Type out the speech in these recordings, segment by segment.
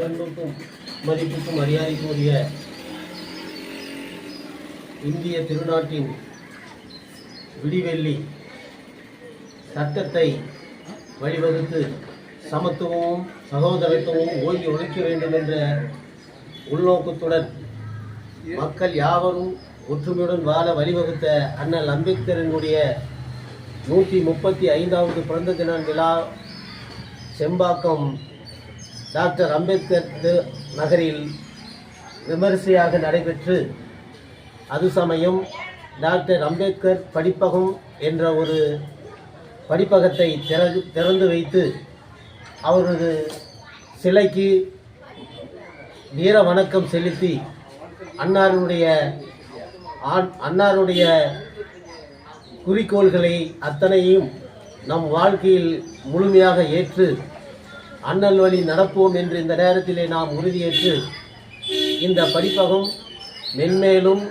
பேரன்புக்கும் மதிப்புக்கும் மரியாதைக்கும் இந்திய திருநாட்டின் விடிவெள்ளி சட்டத்தை வழிவகுத்து சமத்துவமும் சகோதரத்துவமும் ஓங்கி ஒழிக்க வேண்டும் என்ற உள்நோக்கத்துடன் மக்கள் யாவரும் ஒற்றுமையுடன் வாழ வழிவகுத்த அண்ணல் அம்பேத்கரினுடைய நூற்றி முப்பத்தி ஐந்தாவது பிறந்த தின விழா செம்பாக்கம் டாக்டர் அம்பேத்கர் நகரில் விமரிசையாக நடைபெற்று அது சமயம் டாக்டர் அம்பேத்கர் படிப்பகம் என்ற ஒரு படிப்பகத்தை திற திறந்து வைத்து அவரது சிலைக்கு வீர வணக்கம் செலுத்தி அன்னாருடைய அன்னாருடைய குறிக்கோள்களை அத்தனையும் நம் வாழ்க்கையில் முழுமையாக ஏற்று அண்ணல் வழி நடப்போம் என்று இந்த நேரத்திலே நாம் உறுதியேற்று இந்த படிப்பகம் மென்மேலும்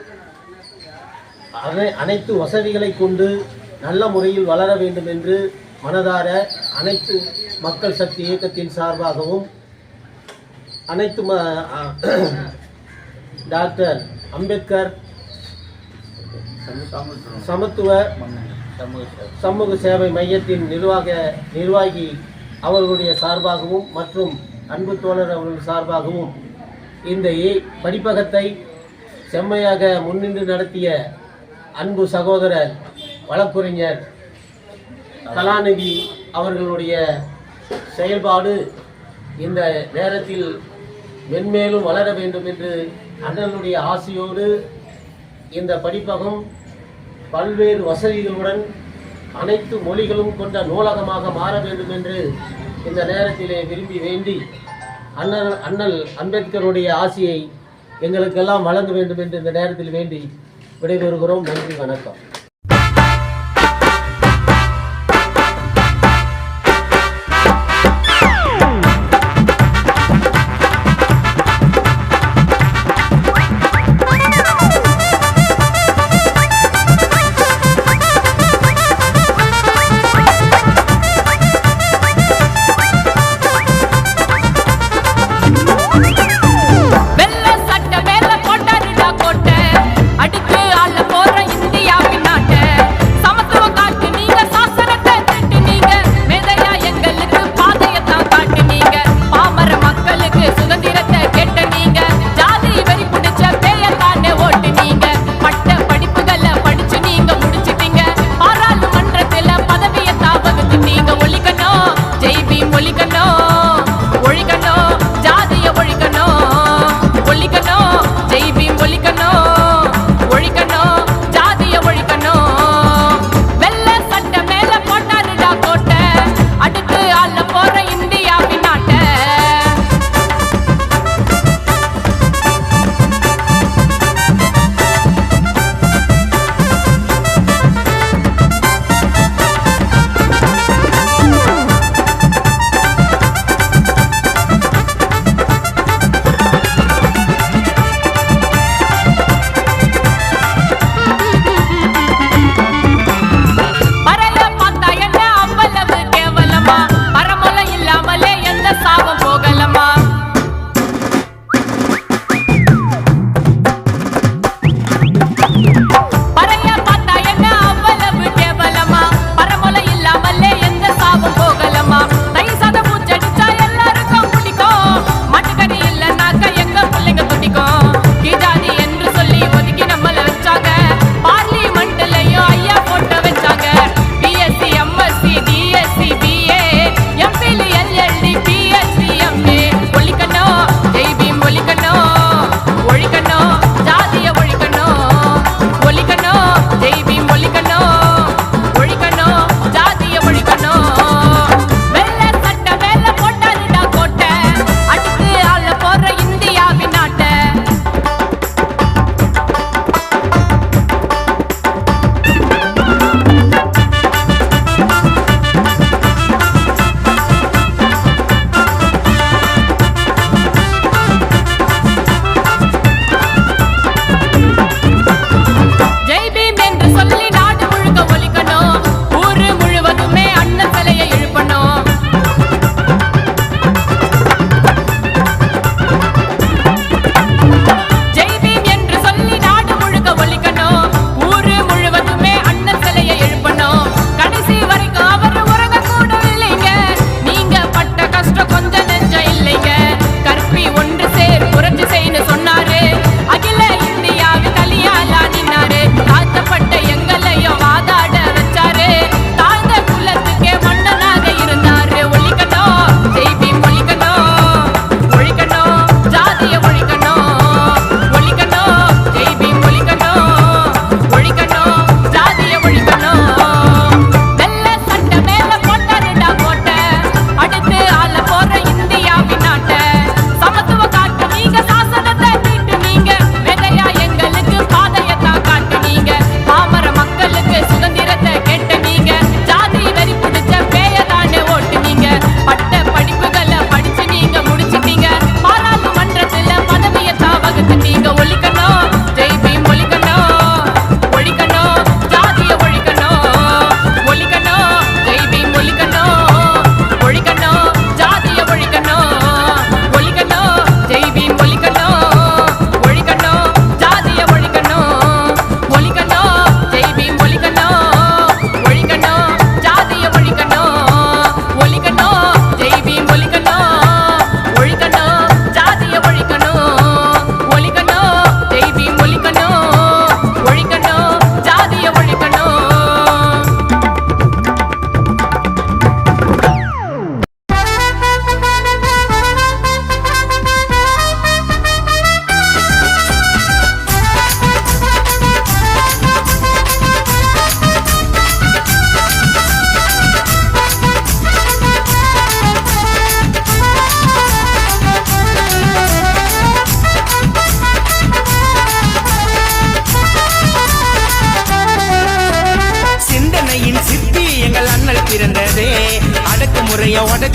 அனை- அனைத்து வசதிகளை கொண்டு நல்ல முறையில் வளர வேண்டும் என்று மனதார அனைத்து மக்கள் சக்தி இயக்கத்தின் சார்பாகவும் அனைத்து ம டாக்டர் அம்பேத்கர் சமத்துவ சமூக சேவை மையத்தின் நிர்வாக நிர்வாகி அவர்களுடைய சார்பாகவும் மற்றும் அன்பு தோழர் அவர்கள் சார்பாகவும் இந்த ஏ- படிப்பகத்தை செம்மையாக முன்னின்று நடத்திய அன்பு சகோதரர் வழக்குரைஞர் கலாநிதி அவர்களுடைய செயல்பாடு இந்த நேரத்தில் மென்மேலும் வளர வேண்டும் என்று அண்ணனுடைய ஆசையோடு இந்த படிப்பகம் பல்வேறு வசதிகளுடன் அனைத்து மொழிகளும் கொண்ட நூலகமாக மாற வேண்டும் என்று இந்த நேரத்திலே விரும்பி வேண்டி அண்ணல் அண்ணல் அம்பேத்கருடைய ஆசையை எங்களுக்கெல்லாம் வழங்க வேண்டும் என்று இந்த நேரத்தில் வேண்டி விடைபெறுகிறோம். நன்றி வணக்கம்.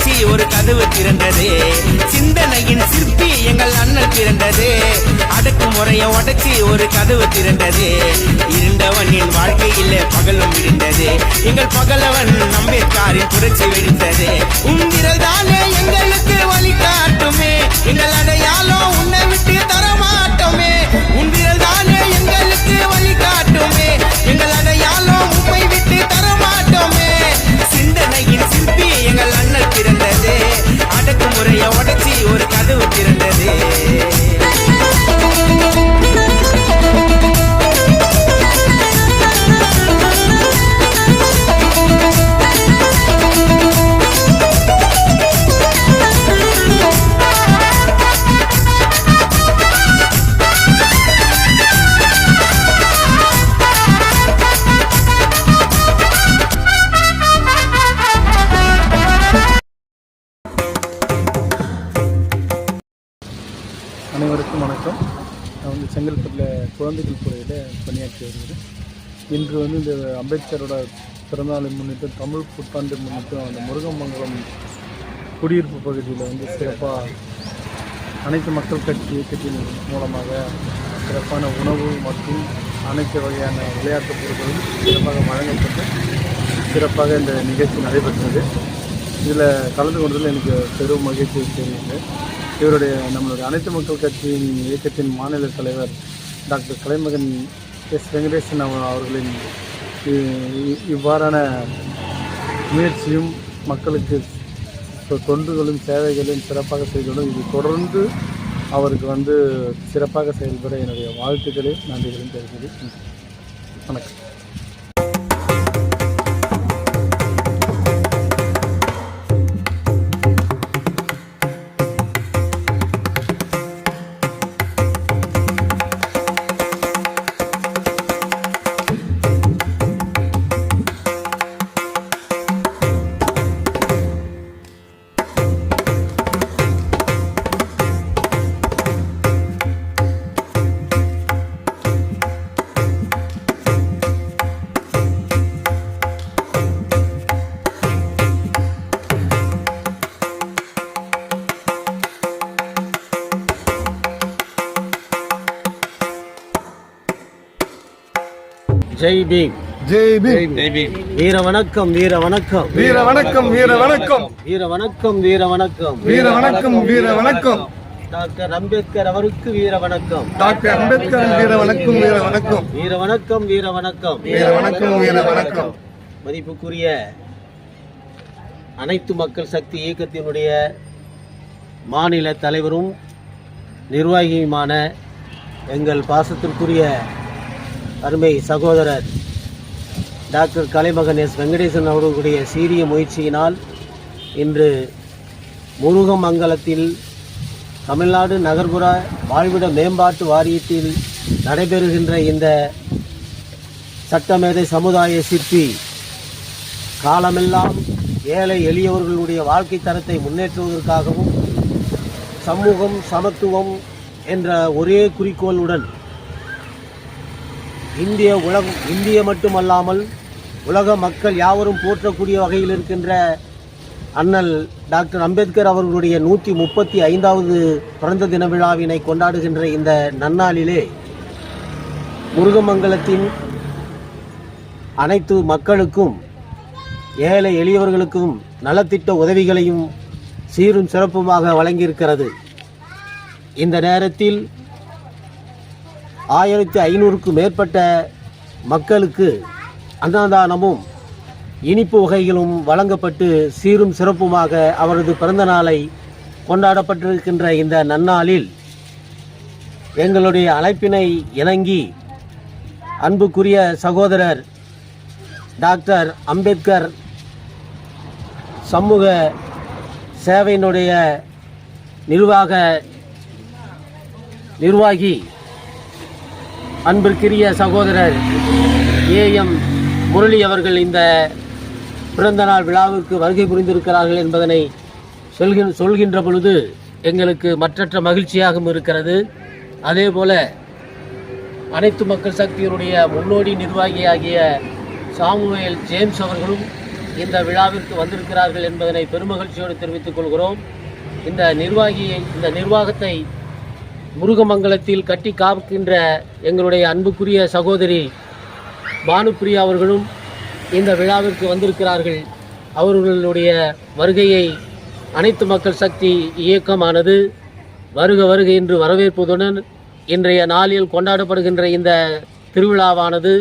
அடக்குமுறைய ஒரு கதவு திறந்தது. சிந்தனையின் சிற்பி எங்கள் அண்ணல் அடுக்கு முறைய உடைச்சி ஒரு கதவு திறந்தது. இருண்டவனின் வாழ்க்கையில் பகலும் விழுந்தது எங்கள் பகலவன் நம்பிற்காரின் புரட்சி வெடித்தது. உங்கள் பணியாற்றி இன்று வந்து இந்த அம்பேத்கரோட பிறந்தநாளை முன்னிட்டு தமிழ் புத்தாண்டு முன்னிட்டு அந்த முருகமங்கலம் குடியிருப்பு பகுதியில் வந்து சிறப்பாக அனைத்து மக்கள் கட்சி இயக்கத்தின் மூலமாக சிறப்பான உணவு மற்றும் அனைத்து வகையான விளையாட்டுப் பொருட்களும் சிறப்பாக வழங்கப்பட்டு சிறப்பாக இந்த நிகழ்ச்சி நடைபெற்றது. இதில் கலந்து கொண்டதில் எனக்கு பெரும் மகிழ்ச்சி தெரிவித்து இவருடைய நம்மளுடைய அனைத்து மக்கள் கட்சியின் இயக்கத்தின் மாநில தலைவர் டாக்டர் கலைமகன் எஸ் வெங்கடேசன் அவர்களின் இ- இவ்வாறான முயற்சியும் மக்களுக்கு தொண்டுகளும் சேவைகளும் சிறப்பாக செய்ததும் இது தொடர்ந்து அவருக்கு வந்து சிறப்பாக செயல்பட என்னுடைய வாழ்த்துக்களை நன்றிகளையும் தெரிவிக்கிறேன் வணக்கம். ஜெய் பீம். ஜெய் பீம். வீர வணக்கம் வீர வணக்கம். வீர வணக்கம் வீர வணக்கம். வீர வணக்கம் வீர வணக்கம். வீர வணக்கம் வீர வணக்கம். டாக்டர் அம்பேத்கர் அவருக்கு வீர வணக்கம். டாக்டர் அம்பேத்கர் வீர வணக்கம் வீர வணக்கம். வீர வணக்கம் வீர வணக்கம். வீர வணக்கம் வீர வணக்கம். மதிப்புக்குரிய அனைத்து மக்கள் சக்தி இயக்கத்தினுடைய மாநில தலைவரும் நிர்வாகியுமான எங்கள் பாசத்திற்குரிய அருமை சகோதரர் டாக்டர் கலைமகன் எஸ் வெங்கடேசன் அவர்களுடைய சீரிய முயற்சியினால் இன்று முருகமங்கலத்தில் தமிழ்நாடு நகர்ப்புற வாழ்விட மேம்பாட்டு வாரியத்தில் நடைபெறுகின்ற இந்த சட்டமேதை சமுதாய சிற்பி காலமெல்லாம் ஏழை எளியவர்களுடைய வாழ்க்கை தரத்தை முன்னேற்றுவதற்காகவும் சமூகம் சமத்துவம் என்ற ஒரே குறிக்கோளுடன் இந்திய உலகம் இந்திய மட்டுமல்லாமல் உலக மக்கள் யாவரும் போற்றக்கூடிய வகையில் இருக்கின்ற அண்ணல் டாக்டர் அம்பேத்கர் அவர்களுடைய நூற்றி முப்பத்தி ஐந்தாவது பிறந்த தின விழாவினை கொண்டாடுகின்ற இந்த நன்னாளிலே முருகமங்கலத்தின் அனைத்து மக்களுக்கும் ஏழை எளியவர்களுக்கும் நலத்திட்ட உதவிகளையும் சீரும் சிறப்புமாக வழங்கியிருக்கிறது. இந்த நேரத்தில் ஆயிரத்தி ஐநூறுக்கும் மேற்பட்ட மக்களுக்கு அன்னதானமும் இனிப்பு வகைகளும் வழங்கப்பட்டு சீரும் சிறப்புமாக அவரது பிறந்த நாளை கொண்டாடப்பட்டிருக்கின்ற இந்த நன்னாளில் எங்களுடைய அழைப்பினை இணங்கி அன்புக்குரிய சகோதரர் டாக்டர் அம்பேத்கர் சமூக சேவையினுடைய நிர்வாக நிர்வாகி அன்பிற்குரிய சகோதரர் ஏஎம் முரளி அவர்கள் இந்த பிறந்தநாள் விழாவிற்கு வருகை புரிந்திருக்கிறார்கள் என்பதனை சொல்கின் சொல்கின்ற பொழுது எங்களுக்கு மற்றற்ற மகிழ்ச்சியாகவும் இருக்கிறது. அதேபோல அனைத்து மக்கள் சக்தியினுடைய முன்னோடி நிர்வாகியாகிய சாமுவேல் ஜேம்ஸ் அவர்களும் இந்த விழாவிற்கு வந்திருக்கிறார்கள் என்பதனை பெருமகிழ்ச்சியோடு தெரிவித்துக் கொள்கிறோம். இந்த நிர்வாகியை இந்த நிர்வாகத்தை முருகமங்கலத்தில் கட்டி காக்கின்ற எங்களுடைய அன்புக்குரிய சகோதரி பானுப்பிரியா அவர்களும் இந்த விழாவிற்கு வந்திருக்கிறார்கள். அவர்களுடைய வருகையை அனைத்து மக்கள் சக்தி இயக்கமானது வருக வருக என்று வரவேற்பதுடன் இன்றைய நாளில் கொண்டாடப்படுகின்ற இந்த திருவிழாவானது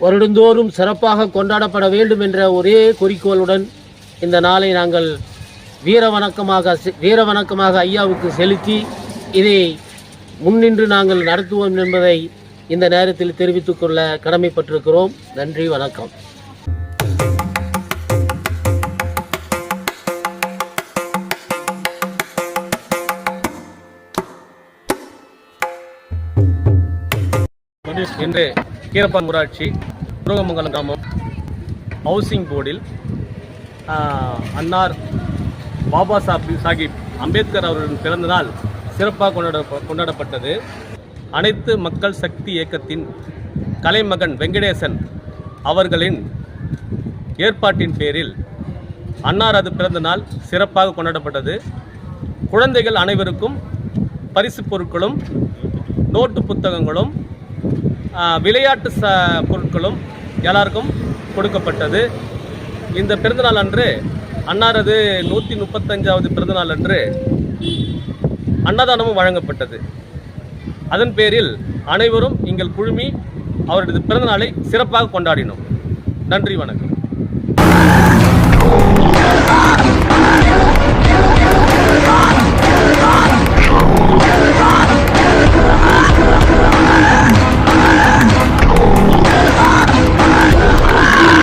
வருடந்தோறும் சிறப்பாக கொண்டாடப்பட வேண்டும் என்ற ஒரே குறிக்கோளுடன் இந்த நாளை நாங்கள் வீரவணக்கமாக வீரவணக்கமாக செ- ஐயாவுக்கு செலுத்தி இதை முன்னின்று நாங்கள் நடத்துவோம் என்பதை இந்த நேரத்தில் தெரிவித்துக் கொள்ள கடமைப்பட்டிருக்கிறோம். நன்றி வணக்கம். இன்று கீரப்பான் ஊராட்சி முருகமங்கலம் கிராமம் ஹவுசிங் போர்டில் அன்னார் பாபா சாஹிப் சாஹிப் அம்பேத்கர் அவர்களின் பிறந்தநாள் சிறப்பாக கொண்டாட கொண்டாடப்பட்டது. அனைத்து மக்கள் சக்தி இயக்கத்தின் கலைமகன் வெங்கடேசன் அவர்களின் ஏற்பாட்டின் பேரில் அன்னாரது பிறந்த நாள் சிறப்பாக கொண்டாடப்பட்டது. குழந்தைகள் அனைவருக்கும் பரிசு பொருட்களும் நோட்டு புத்தகங்களும் விளையாட்டு ச பொருட்களும் எல்லாருக்கும் கொடுக்கப்பட்டது. இந்த பிறந்தநாள் அன்று அன்னாரது நூற்றி முப்பத்தஞ்சாவது பிறந்தநாள் அன்று அன்னதானமும் வழங்கப்பட்டது. அதன் பேரில் அனைவரும் எங்கள் குழுமி அவரது பிறந்தநாளை சிறப்பாக கொண்டாடினோம். நன்றி வணக்கம்.